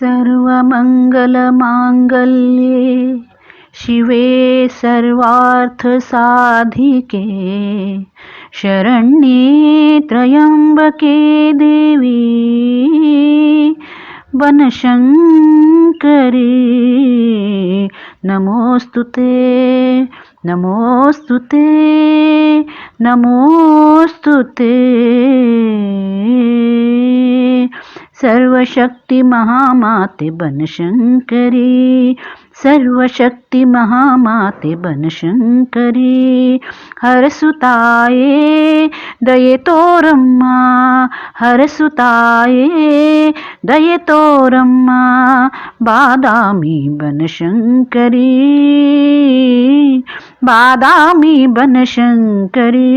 सर्वमङ्गलमाङ्गल्ये शिवे सर्वार्थसाधिके शरण्ये त्र्यम्बके देवी बनशङ्करी नमोऽस्तु ते नमोऽस्तु ते नमोऽस्तु ते। सर्वशक्ति महामाते बनशङ्करी सर्वशक्ति महामाते बन शंकरी, हर सुताए दये तोरम्मा हर सुताए दये तोरम्मा बादामी बन शंकरी, बादामी बन शंकरी,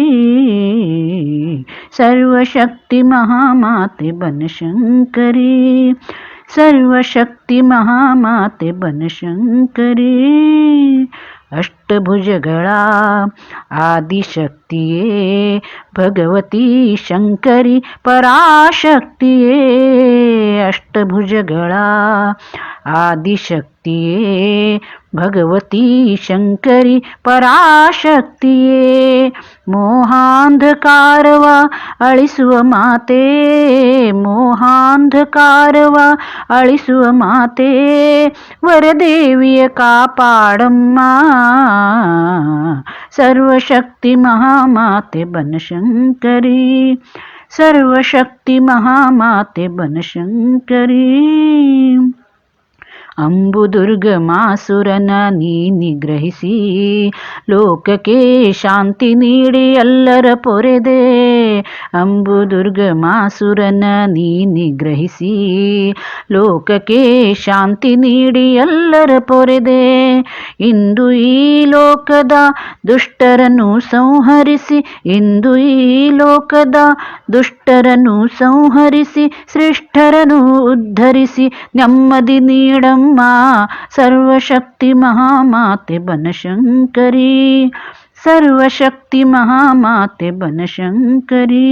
सर्वशक्ति महामाते बनशङ्करी सर्वशक्ति महामाते बनशंकरी अष्ट अष्टभुजगणा आदिशक्तिये, भगवती शङ्करि पराशक्तिये अष्टभुजगणा आदिशक्तिये, भगवती शङ्करि मोहांधकार मोहान्धकारवा अळिसुव माते मोहांधकार अळिसुव माते, वरदेविय कापाडम्मा सर्वशक्ति महामाते बनशंकरी सर्वशक्ति महामाते बनशंकरी ಬನಶಂಕರಿ ಅಂಬುದುರ್ಗಮಾಸುರನ ನೀ ನಿಗ್ರಹಿಸಿ, ಲೋಕಕ್ಕೆ ಶಾಂತಿ ನೀಡಿ ಎಲ್ಲರ ಪೊರೆದೆ. ಅಂಬುದುರ್ಗ ಮಾಸುರನ ನೀ ನಿಗ್ರಹಿಸಿ, ಲೋಕಕ್ಕೆ ಶಾಂತಿ ನೀಡಿ ಎಲ್ಲರ ಪೊರೆದೆ. ಇಂದು ಈ ಲೋಕದ ದುಷ್ಟರನ್ನು ಸಂಹರಿಸಿ, ಇಂದು ಈ ಲೋಕದ ದುಷ್ಟರನ್ನು ಸಂಹರಿಸಿ, ಶ್ರೇಷ್ಠರನ್ನು ಉದ್ಧರಿಸಿ, ನೆಮ್ಮದಿ ನೀಡಮ್ಮ ಸರ್ವಶಕ್ತಿ ಮಹಾಮಾತೆ ಬನಶಂಕರಿ ಸರ್ವಶಕ್ತಿ ಮಹಾಮಾತೆ ಬನಶಂಕರಿ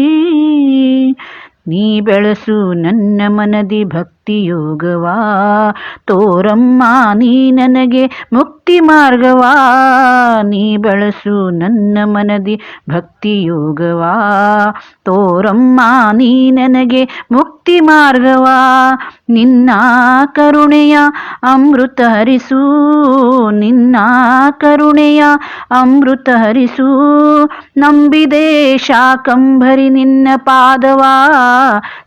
ನೀ ಬೆಳಸು ನನ್ನ ಮನದಿ ಭಕ್ತಿ ಯೋಗವಾ ತೋರಮ್ಮ, ನೀ ನನಗೆ ಮುಕ್ತಿ ಮಾರ್ಗವಾ ನೀ ಬಳಸು ನನ್ನ ಮನದಿ ಭಕ್ತಿ ಯೋಗವಾ ತೋರಮ್ಮ, ನೀ ನನಗೆ ಮುಕ್ತಿ ಮಾರ್ಗವಾ ನಿನ್ನ ಕರುಣೆಯ ಅಮೃತ ಹರಿಸು, ನಿನ್ನ ಕರುಣೆಯ ಅಮೃತ ಹರಿಸು. ನಂಬಿದೆ ಶಾಕಂಭರಿ ನಿನ್ನ ಪಾದವಾ?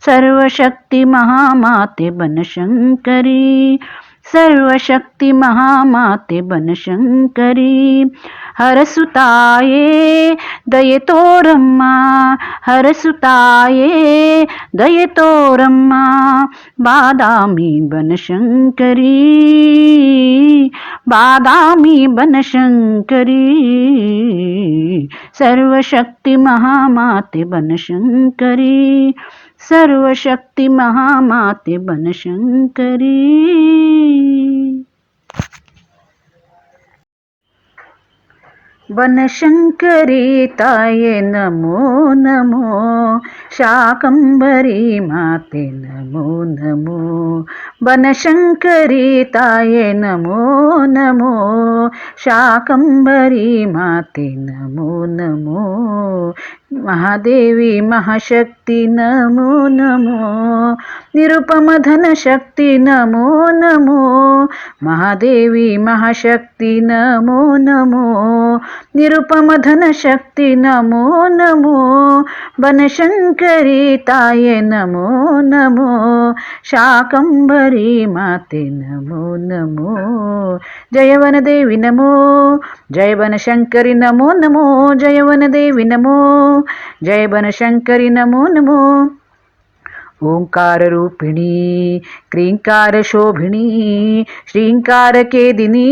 ಸರ್ವಶಕ್ತಿ ಮಹಾಮಾತೆ बनशंकरी. सर्व शक्ती महामाते बनशंकरी. हरसुताये दयतोरम्मा हरसुताये दयतोरम्मा बादामी बनशंकरी. बादामी बनशंकरी. सर्व शक्ती महामाते बनशंकरी. सर्वशक्तिमहा बनशङ्करी वनशङ्करी ताये नमो नमो शाकम्बरि माते नमो नमो। वनशङ्करी ताये नमो नमो शाकम्बरी माते नमो नमो। మహాదేవి మహాశక్తి నమో నమో నిరుపమధన శక్తి నమో నమో మహాదేవి మహాశక్తి నమో నమో నిరుపమధన శక్తి నమో నమో వనశంకరి తాయ నమో నమో శాకంబరి మాతే నమో నమో. జయవనదేవి నమో జయవనశంకరి నమో నమో జయవనదేవి నమో. జయ బనశంకరి నమో నమో. ఓంకారరూపిణి క్రీంకారశోభిణి శ్రీంకారకేదిని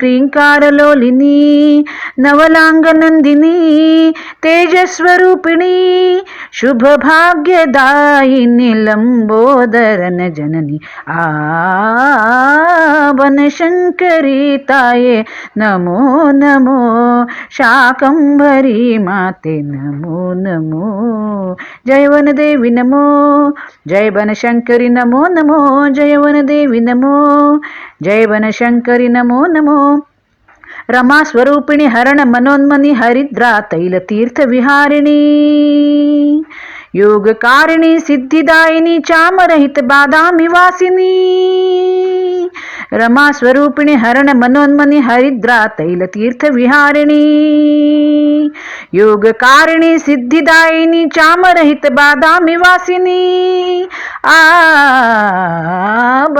క్రీంకారలోలిని నవలాంగనందిని తేజస్వరూపిణి శుభభాగ్యదాయిని లంబోదరన జనని ఆ వనశంకరీ తాయే నమో నమో శాకంభరీ మాతే నమో నమో జయవనదేవి నమో ಜಯ ಬನಶಂಕರಿ ನಮೋ ನಮೋ ಜಯವನ ದೇವಿ ನಮೋ ಜಯ ಬನಶಂಕರಿ ನಮೋ ನಮೋ. ರಮಾ ಸ್ವರೂಪಿಣಿ ಹರಣ ಮನೋನ್ಮನಿ ಹರಿದ್ರಾ ತೈಲ ತೀರ್ಥ ವಿಹಾರಿಣಿ. યોગકારિણી સિદ્ધિદાયિની ચામરહિત બાદામી વાસિની રમા સ્વરૂપિણી હરણ મનોન્મની હરિદ્રા તૈલ તીર્થ વિહારિણી યોગકારિણી સિદ્ધિદાયિની ચામરહિત બાદામી વાસિની આ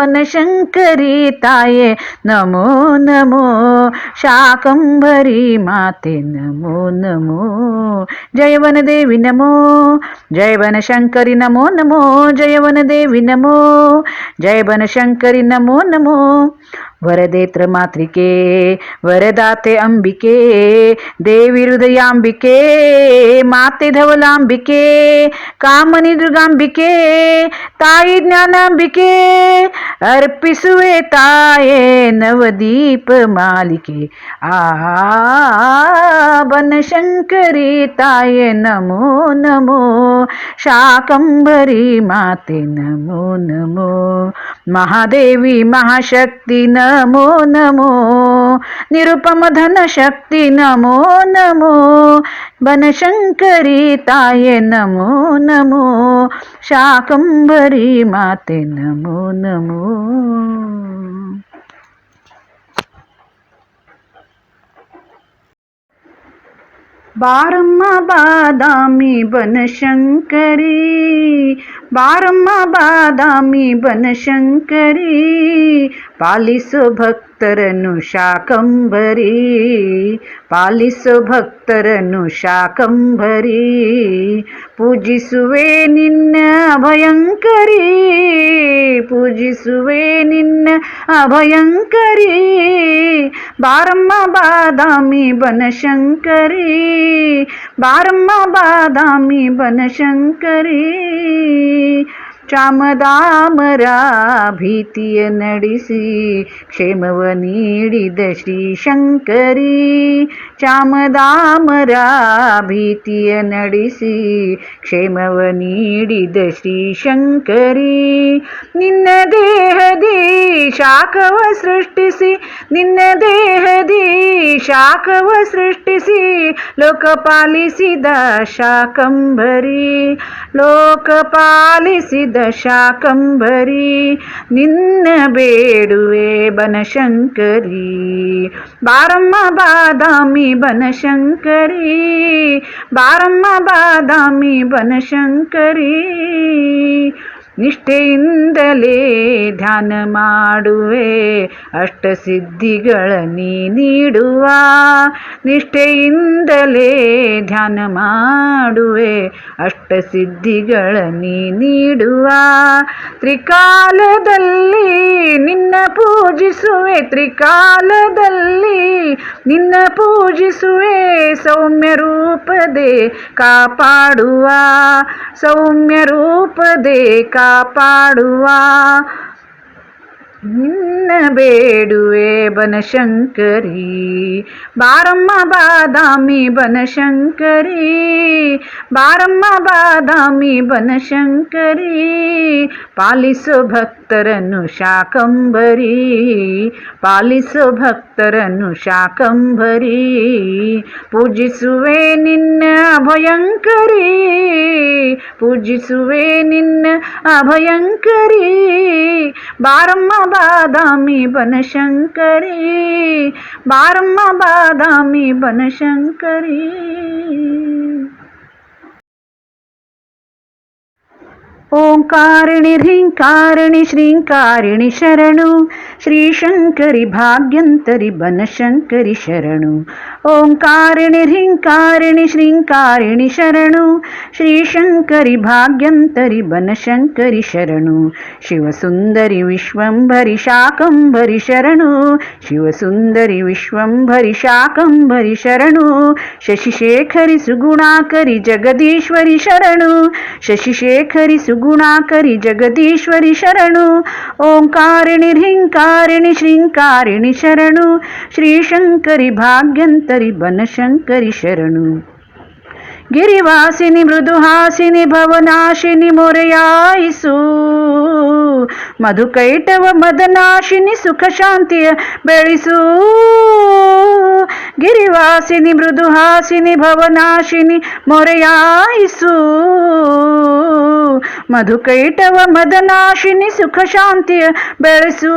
ಬನಶಂಕರಿ ತಾಯೇ, ನಮೋ ನಮೋ. ಶಾಕಂಭರಿ ಮಾತೆ, ನಮೋ ನಮೋ. ಜಯವನ ದೇವಿ ನಮೋ. ಜಯವನ ಶಂಕರಿ ನಮೋ ನಮೋ. ಜಯವನ ದೇವಿ ನಮೋ. ಜಯವನ ಶಂಕರಿ ನಮೋ ನಮೋ. वरदेत्र मातृके, वरदाते अंबिके, देवी हृदयांबिके माते धवलांबिके कामनी दुर्गांबिके ताई ज्ञानांबिके अर्पिसुवे ताये नवदीप मालिके। आ बन शंकरी ताये नमो नमो, शाकंभरी माते नमो नमो। महादेवी महाशक्ति न ನಮೋ ನಮೋ ನಿರುಪಮ ಧನ ಶಕ್ತಿ ನಮೋ ನಮೋ ಬನಶಂಕರಿ ತಾಯೇ ನಮೋ ನಮೋ ಶಾಕಂಬರಿ ಮಾತೆ ನಮೋ ನಮೋ ಬಾರಮ್ಮ ಬಾದಾಮಿ ಬನಶಂಕರಿ ಬಾರಮ್ಮ ಬಾದಾಮಿ ಬನಶಂಕರಿ ಪಾಲಿಸು ಭಕ್ತರನ್ನು ಶಾಕಂಬರಿ ಪಾಲಿಸು ಭಕ್ತರನ್ನು ಶಾಕಂಬರಿ ಪೂಜಿಸುವೆ ನಿನ್ನ ಅಭಯಂಕರಿ ಪೂಜಿಸುವೆ ನಿನ್ನ ಅಭಯಂಕರಿ ಬಾರಮ್ಮ ಬಾದಾಮಿ ಬನಶಂಕರಿ ಬಾರಮ್ಮ ಬಾದಾಮಿ ಬನಶಂಕರಿ ಚಾಮದಾಮರ ಭೀತಿಯ ನಡೆಸಿ ಕ್ಷೇಮವ ನೀಡಿದ ಶ್ರೀ ಶಂಕರಿ ಚಾಮದಾಮರ ಭೀತಿಯ ನಡೆಸಿ ಕ್ಷೇಮವ ನೀಡಿದ ಶ್ರೀ ಶಂಕರಿ ನಿನ್ನ ದೇಹದಿ ಶಾಖವ ಸೃಷ್ಟಿಸಿ, ನಿನ್ನ ದೇಹದಿ ಶಾಖವ ಸೃಷ್ಟಿಸಿ ಲೋಕಪಾಲಿಸಿದ ಶಾಕಂಬರಿ. ಲೋಕಪಾಲಿಸಿದ ಶಾಕಂಬರಿ ನಿನ್ನ ಬೇಡುವೆ ಬನಶಂಕರಿ. ಬಾರಮ್ಮ ಬಾದಾಮಿ ಬನಶಂಕರಿ ಬಾರಮ್ಮ ಬಾದಾಮಿ ಬನಶಂಕರಿ. ನಿಷ್ಠೆಯಿಂದಲೇ ಧ್ಯಾನ ಮಾಡುವೆ. ಅಷ್ಟಸಿದ್ಧಿಗಳ ನೀ ನೀಡುವ. ನಿಷ್ಠೆಯಿಂದಲೇ ಧ್ಯಾನ ಮಾಡುವೆ. ಅಷ್ಟಸಿದ್ಧಿಗಳ ನೀ ನೀಡುವ. ತ್ರಿಕಾಲದಲ್ಲಿ ನಿನ್ನ ಪೂಜಿಸುವೆ. ತ್ರಿಕಾಲದಲ್ಲಿ ನಿನ್ನ ಪೂಜಿಸುವೆ. ಸೌಮ್ಯ ರೂಪದೆ ಕಾಪಾಡುವ. ಸೌಮ್ಯ ರೂಪದೆ ಕಾಪಾಡುವ ನಿನ್ನ ಬೇಡುವೆ ಬನಶಂಕರಿ ಬಾರಮ್ಮ ಬಾದಾಮಿ ಬನಶಂಕರಿ ಬಾರಮ್ಮ ಬಾದಾಮಿ ಬನಶಂಕರಿ ಪಾಲಿಸು ಭಕ್ತರನ್ನು ಶಾಕಂಬರಿ ಪಾಲಿಸು ಭಕ್ತರನ್ನು ಶಾಕಂಬರಿ ಪೂಜಿಸುವೆ ನಿನ್ನ ಅಭಯಂಕರಿ ಪೂಜಿಸುವೆ ನಿನ್ನ ಅಭಯಂಕರಿ ಬಾರಮ್ಮ बादामी बनशंकरी बारम्मा बादामी बनशंकरी ಓಂಕಾರಿಣಿ ಧಿಂಕಾರಿಣಿ ಶ್ರೀಂಕಾರಿಣಿ ಶರಣು, ಶ್ರೀ ಶಂಕರಿ ಭಾಗ್ಯಂತರಿ ಬನಶಂಕರಿ ಶರಣು. ಓಂಕಾರಿಣಿ ಧಿಂಕಾರಿಣಿ ಶ್ರೀಂಕಾರಿಣಿ ಶರಣು, ಶ್ರೀ ಶಂಕರಿ ಭಾಗ್ಯಂತರಿ ಬನಶಂಕರಿ ಶರಣು. ಶಿವಸುಂದರಿ ವಿಶ್ವಂಭರಿ ಶಾಕಂಭರಿ ಶರಣು, ಶಿವಸುಂದರಿ ವಿಶ್ವಂಭರಿ ಶಾಕಂಭರಿ ಶರಣು, ಶಶಿಶೇಖರಿ ಸುಗುಣಾಕರಿ ಜಗದೀಶ್ವರಿ ಶರಣು, ಶಶಿಶೇಖರಿ ಸುಗು ಗುಣಾಕರಿ ಜಗದೀಶ್ವರಿ ಶರಣು. ಓಂಕಾರಿಣಿ ಹೃಂಕಾರಿಣಿ ಶೃಂಕಾರಿಣಿ ಶರಣು. ಶ್ರೀಶಂಕರಿ ಭಾಗ್ಯಂತರಿ ಬನಶಂಕರಿ ಶರಣು. ಗಿರಿವಾಸಿನಿ ಮೃದುಹಾಸಿನಿ ಭವನಾಶಿನಿ ಮೊರೆಯಾಯಿಸು. ಮಧುಕೈಟವ ಮದನಾಶಿನಿ ಸುಖ ಶಾಂತಿಯ ಬೆಳೆಸು. ಗಿರಿವಾಸಿನಿ ಮೃದುಹಾಸಿನಿ ಭವನಾಶಿನಿ ಮೊರೆಯಾಯಿಸು. ಮಧುಕೈಟವ ಮದನಾಶಿನಿ ಸುಖ ಶಾಂತಿಯ ಬೆಳೆಸು.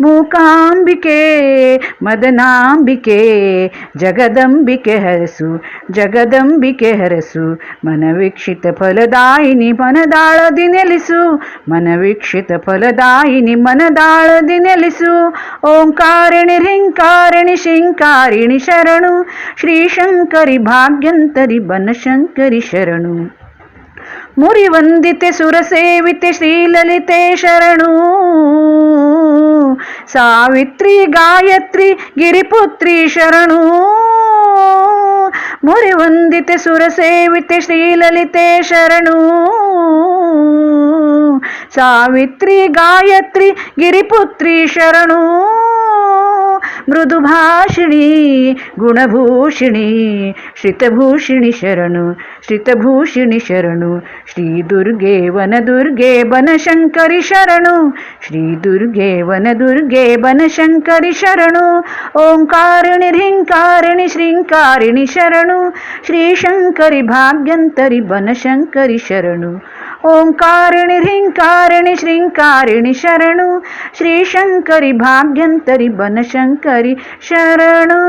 ಮೂಕಾಂಬಿಕೆ, ಮದನಾಂಬಿಕೆ, ಜಗದಂಬಿಕೆ ಹರಸು ಜಗದಂಬಿಕೆ ಹರಸು. ಮನವೀಕ್ಷಿತ ಫಲದಾಯಿನಿ ಮನದಾಳದಿ ನೆಲೆಸು. ಮನವೀಕ್ಷಿತ ಫಲದಾಯಿನಿ ಮನದಾಳದಿ ನೆಲೆಸು. ಓಂಕಾರಿಣಿ ರಿಂಕಾರಿಣಿ ಶಿಂಕಾರಿಣಿ ಶರಣು. ಶ್ರೀಶಂಕರಿ ಭಾಗ್ಯಂತರಿ ಬನಶಂಕರಿ ಶರಣು. ಮುರಿವಂದಿತೆ ಸುರಸೇವಿತೆ ಶ್ರೀಲಲಿತೆ ಶರಣು. ಸಾವಿತ್ರಿ ಗಾಯತ್ರಿ ಗಿರಿಪುತ್ರಿ ಶರಣು. ಮುರಿವಂದಿತೆ ಸುರಸೇವಿತೆ ಶ್ರೀಲಲಿತೆ ಶರಣು. ಸಾವಿತ್ರಿ ಗಾಯತ್ರಿ ಗಿರಿಪುತ್ರಿ ಶರಣು. ಮೃದುಭಾಷಿಣಿ, ಗುಣಭೂಷಿಣಿ, ಶ್ರಿತಭೂಷಿಣಿ ಶರಣು ಶ್ರಿತಭೂಷಿಣಿ ಶರಣು, ಶ್ರೀ ದುರ್ಗೆ ವನದುರ್ಗೆ ಬನಶಂಕರಿ ಶರಣು, ಶ್ರೀ ದುರ್ಗೆ ವನದುರ್ಗೆ ಬನಶಂಕರಿ ಶರಣು, ಓಂಕಾರಿಣಿ ರಿಂಕಾರಿಣಿ ಶ್ರೀಂಕಾರಿಣಿ ಶರಣು ಶ್ರೀಶಂಕರಿ ಭಾಗ್ಯಂತರಿ ಬನಶಂಕರಿ ಶರಣು. ओंकारिणी ह्रिंकारिणी श्रींकारिणी शरणू श्रीशङ्करि भाग्यंतरी बनशंकरी शरणु।